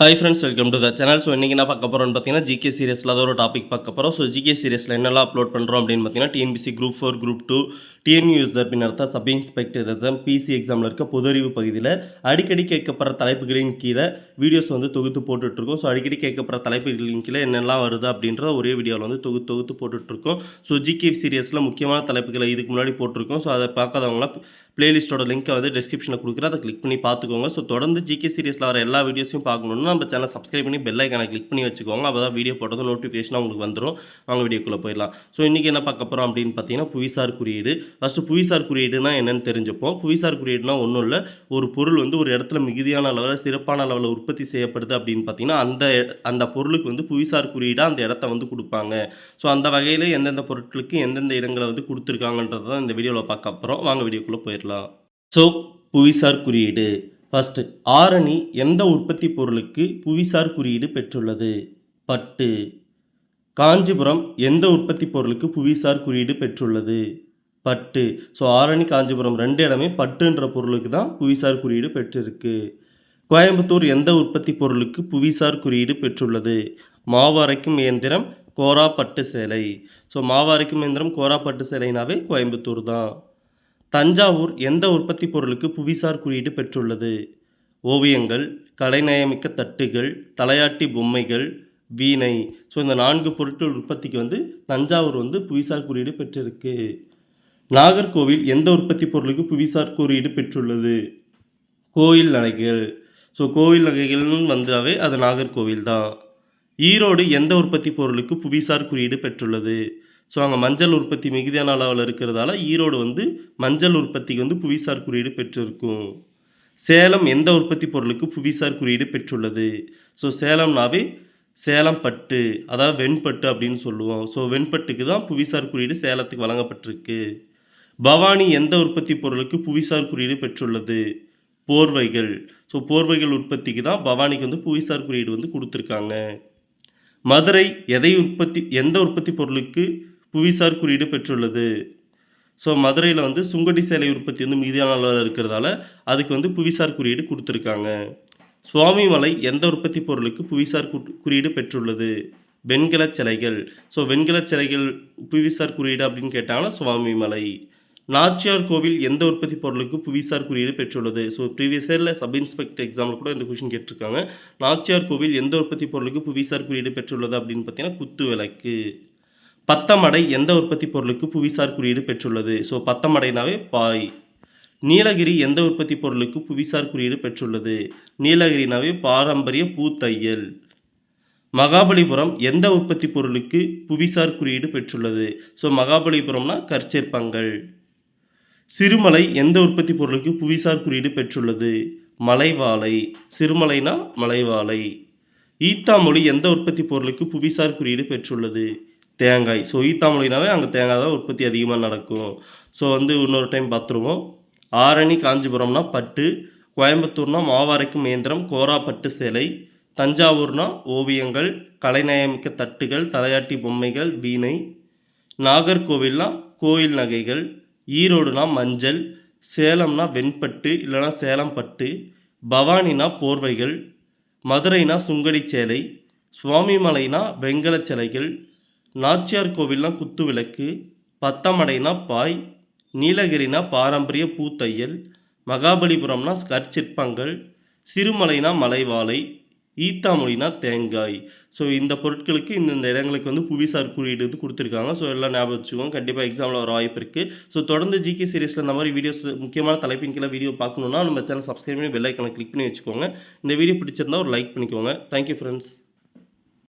Hi friends welcome to the channel so இன்றைக்கி என்ன பார்க்க போகிறோம்னு பார்த்தீங்கன்னா ஜிகே சீரியஸில் ஏதோ ஒரு டாபிக் பார்க்க போகிறோம் ஸோ ஜிகே சீரியஸில் என்னெல்லாம் அப்லோட் பண்ணுறோம் அப்படின்னு பார்த்தீங்கன்னா TNPSC group four group two TNUSR பின்னர்த்தா sub inspector exam PC எக்ஸாமில் இருக்க பொதறிவு பகுதியில் அடிக்கடி கேட்கப்படுற தலைப்புகளின் கீழே வீடியோஸ் வந்து தொகுத்து போட்டுட்ருக்கோம். ஸோ அடிக்கடி கேட்கப்படுற தலைப்புகளின் கீழே என்னெல்லாம் வருது அப்படின்றத ஒரே வீடியோவில் வந்து தொகுத்து தொகுத்து போட்டுட்ருக்கோம். ஸோ ஜிகே சீரியஸில் முக்கியமான தலைப்புகளை இதுக்கு முன்னாடி போட்டிருக்கோம். ஸோ அதை பார்க்காதவங்களாம் பிளேலிஸ்ட்டோட லிங்க்கை வந்து டிஸ்கிரிப்ஷனில் கொடுக்குறேன். அதை கிளிக் பண்ணி பார்த்துக்கோங்க. ஸோ தொடர்ந்து ஜிகே சீரியஸில் வர எல்லா வீடியோஸையும் பார்க்கணுன்னா நம்ம சேனல் சப்ஸ்கிரைப் பண்ணி பெல் ஐக்கானை கிளிக் பண்ணி வச்சுக்கோங்க. அப்போ தான் வீடியோ போட்டது நோட்டிஃபிகேஷன் உங்களுக்கு வந்துடும் அவங்க வீடியோக்குள்ளே போயிடலாம். ஸோ இன்றைக்கி என்ன பார்க்க போகிறோம் அப்படின்னு பார்த்தீங்கன்னா புவிசார் குறியீடு. ஃபஸ்ட்டு புவிசார் குறியீடுனா என்னன்னு தெரிஞ்சுப்போம். புவிசார் குறியீடுனா ஒன்றும் இல்லை. ஒரு பொருள் வந்து ஒரு இடத்துல மிகுதியான அளவில் சிறப்பான அளவில் உற்பத்தி செய்யப்படுது அப்படின்னு பார்த்தீங்கன்னா அந்த அந்த பொருளுக்கு வந்து புவிசார் குறியீடாக அந்த இடத்த வந்து கொடுப்பாங்க. ஸோ அந்த வகையில் எந்தெந்த பொருட்களுக்கு எந்தெந்த இடங்களை வந்து கொடுத்துருக்காங்கன்றது தான் இந்த வீடியோவில் பார்க்க அப்புறம் வாங்க வீடியோக்குள்ளே போயிடலாம். ஸோ புவிசார் குறியீடு. ஃபஸ்ட்டு ஆரணி எந்த உற்பத்தி பொருளுக்கு புவிசார் குறியீடு பெற்றுள்ளது? பட்டு. காஞ்சிபுரம் எந்த உற்பத்தி பொருளுக்கு புவிசார் குறியீடு பெற்றுள்ளது? பட்டு. ஸோ ஆரணி காஞ்சிபுரம் ரெண்டு இடமே பட்டுன்ற பொருளுக்கு தான் புவிசார் குறியீடு பெற்றிருக்கு. கோயம்புத்தூர் எந்த உற்பத்தி பொருளுக்கு புவிசார் குறியீடு பெற்றுள்ளது? மாவு அரைக்கும் இயந்திரம் கோரா பட்டு சேலை. ஸோ மாவு அரைக்கும் இயந்திரம் கோரா பட்டு சேலைனாவே கோயம்புத்தூர் தான். தஞ்சாவூர் எந்த உற்பத்தி பொருளுக்கு புவிசார் குறியீடு பெற்றுள்ளது? ஓவியங்கள் கலைநயமிக்க தட்டுகள் தலையாட்டி பொம்மைகள் வீணை. ஸோ இந்த நான்கு பொருட்கள் உற்பத்திக்கு வந்து தஞ்சாவூர் வந்து புவிசார் குறியீடு பெற்றிருக்கு. நாகர்கோவில் எந்த உற்பத்தி பொருளுக்கு புவிசார் குறியீடு பெற்றுள்ளது? கோயில் நகைகள். ஸோ கோவில் நகைகள்னு வந்தாவே அது நாகர்கோவில் தான். ஈரோடு எந்த உற்பத்தி பொருளுக்கு புவிசார் குறியீடு பெற்றுள்ளது? ஸோ அங்கே மஞ்சள் உற்பத்தி மிகுதியான அளவில் இருக்கிறதால ஈரோடு வந்து மஞ்சள் உற்பத்திக்கு வந்து புவிசார் குறியீடு பெற்றிருக்கும். சேலம் எந்த உற்பத்தி பொருளுக்கு புவிசார் குறியீடு பெற்றுள்ளது? ஸோ சேலம்னாவே சேலம் பட்டு அதாவது வெண்பட்டு அப்படின்னு சொல்லுவோம். ஸோ வெண்பட்டுக்கு தான் புவிசார் குறியீடு சேலத்துக்கு வழங்கப்பட்டிருக்கு. பவானி எந்த உற்பத்தி பொருளுக்கு புவிசார் குறியீடு பெற்றுள்ளது? போர்வைகள். ஸோ போர்வைகள் உற்பத்திக்கு தான் பவானிக்கு வந்து புவிசார் குறியீடு வந்து கொடுத்துருக்காங்க. மதுரை எதை உற்பத்தி எந்த உற்பத்தி பொருளுக்கு புவிசார் குறியீடு பெற்றுள்ளது. ஸோ மதுரையில் வந்து சுங்கடி சேலை உற்பத்தி வந்து மீதியான அளவில் இருக்கிறதால அதுக்கு வந்து புவிசார் குறியீடு கொடுத்துருக்காங்க. சுவாமிமலை எந்த உற்பத்தி பொருளுக்கு புவிசார் குறியீடு பெற்றுள்ளது? வெண்கலச் சிலைகள். ஸோ வெண்கலச் சிலைகள் புவிசார் குறியீடு அப்படின்னு கேட்டாங்கன்னா சுவாமிமலை. நாச்சியார் கோவில் எந்த உற்பத்தி பொருளுக்கு புவிசார் குறியீடு பெற்றுள்ளது? ஸோ ப்ரீவியஸ் இயரில் சப் இன்ஸ்பெக்டர் எக்ஸாமில் கூட இந்த கொஷின் கேட்டிருக்காங்க. நாச்சியார் கோவில் எந்த உற்பத்தி பொருளுக்கு புவிசார் குறியீடு பெற்றுள்ளது அப்படின்னு பார்த்தீங்கன்னா குத்து விளக்கு. பத்தமடை எந்த உற்பத்தி பொருளுக்கு புவிசார் குறியீடு பெற்றுள்ளது? ஸோ பத்தமடைனாவே பாய். நீலகிரி எந்த உற்பத்தி பொருளுக்கு புவிசார் குறியீடு பெற்றுள்ளது? நீலகிரினாவே பாரம்பரிய பூத்தையல். மகாபலிபுரம் எந்த உற்பத்தி பொருளுக்கு புவிசார் குறியீடு பெற்றுள்ளது? ஸோ மகாபலிபுரம்னா கற்சிற்பங்கள் சிறுமலை எந்த உற்பத்தி பொருளுக்கு புவிசார் குறியீடு பெற்றுள்ளது? மலைவாழை. சிறுமலைனா மலைவாழை. ஈத்தாமொழி எந்த உற்பத்தி பொருளுக்கு புவிசார் குறியீடு பெற்றுள்ளது? தேங்காய். ஸோ ஈத்தாமொழினாவே அங்கே தேங்காய் தான் உற்பத்தி அதிகமாக நடக்கும். ஸோ வந்து இன்னொரு டைம் பார்த்துருவோம். ஆரணி காஞ்சிபுரம்னா பட்டு கோயம்புத்தூர்னா மாவாரைக்கும் இயந்திரம் கோராப்பட்டு சேலை தஞ்சாவூர்னா ஓவியங்கள் கலைநயமிக்க தட்டுகள் தலையாட்டி பொம்மைகள் வீணை நாகர்கோவில்னா கோயில் நகைகள் ஈரோடுனா மஞ்சள் சேலம்னா வெண்பட்டு இல்லைனா சேலம் பட்டு பவானினா போர்வைகள் மதுரைனா சுங்கடி சேலை சுவாமிமலைனா வெங்கலச் சிலைகள் நாச்சியார் கோவில்னா குத்து விளக்கு பத்தமடைனா பாய் நீலகிரினா பாரம்பரிய பூத்தையல் மகாபலிபுரம்னா கற்சிற்பங்கள் சிறுமலைனா மலைவாழை ஈத்தாமொழினா தேங்காய். ஸோ இந்த பொருட்களுக்கு இந்தந்த இடங்களுக்கு வந்து புவிசார் குறியீடு வந்து கொடுத்துருக்காங்க. ஸோ எல்லாம் ஞாபகம் வச்சுக்கோங்க. கண்டிப்பாக எக்ஸாமில் வர வாய்ப்பு இருக்குது ஸோ தொடர்ந்து ஜிகே சீரிஸில் இந்த மாதிரி வீடியோஸ் முக்கியமான தலைப்பின் கீழே வீடியோ பார்க்கணுன்னா நம்ம சேனல் சப்ஸ்கிரைப் பண்ணி பெல்லைக்கனை கிளிக் பண்ணி வச்சுக்கோங்க. இந்த வீடியோ பிடிச்சிருந்தா ஒரு லைக் பண்ணிக்கோங்க. Thank you friends